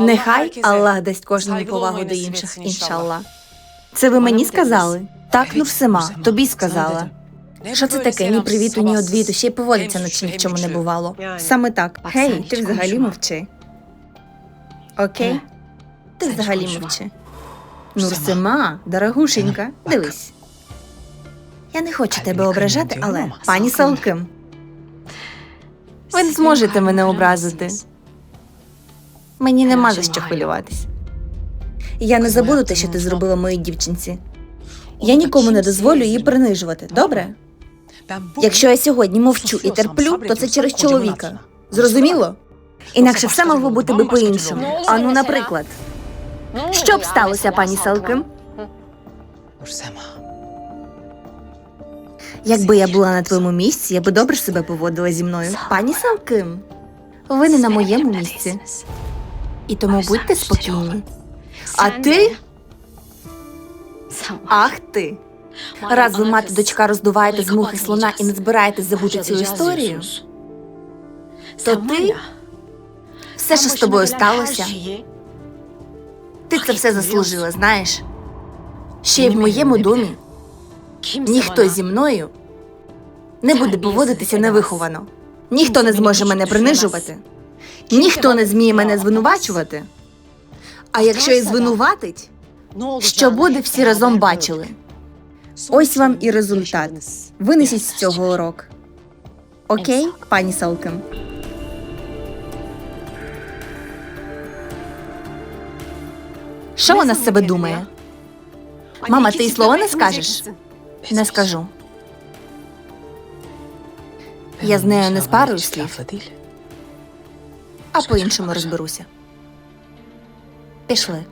Нехай Аллах дасть кожному повагу до інших, іншалла. Це ви мені сказали? Так, Нурсима, тобі сказала. Що це таке? Ні привіту, ні одвіту, ще й поводиться, наче ні в чому не бувало. Саме так. Гей, ти взагалі мовчи. Окей? Ти взагалі мовчи. Нурсима, дорогушенька, дивись. Я не хочу тебе ображати, але пані Салким. Ви не зможете мене образити. Мені нема за що хвилюватись. Я не забуду те, що ти зробила моїй дівчинці. Я нікому не дозволю її принижувати, добре? Якщо я сьогодні мовчу і терплю, то це через чоловіка. Зрозуміло? Інакше все могло бути би по-іншому. А ну, наприклад, що б сталося, пані Салким, якби я була на твоєму місці, я би добре себе поводила зі мною. Пані Салким, ви не на моєму місці. І тому будьте спокійні. А ти? Ах ти. Раз ви мати дочка роздуваєте з мухи слона і не збираєтесь забути цю історію, то ти все, що з тобою сталося, ти це все заслужила, знаєш. Ще й в моєму домі ніхто зі мною не буде поводитися невиховано. Ніхто не зможе мене принижувати, ніхто не зміє мене звинувачувати. А якщо і звинуватить, що буде, всі разом бачили. Ось вам і результат. Винесіть з цього урок. Окей, пані Салким? Що вона з себе думає? Мама, ти й слова не скажеш? Не скажу. Я з нею не спарую слів, а по-іншому розберуся. Пішли.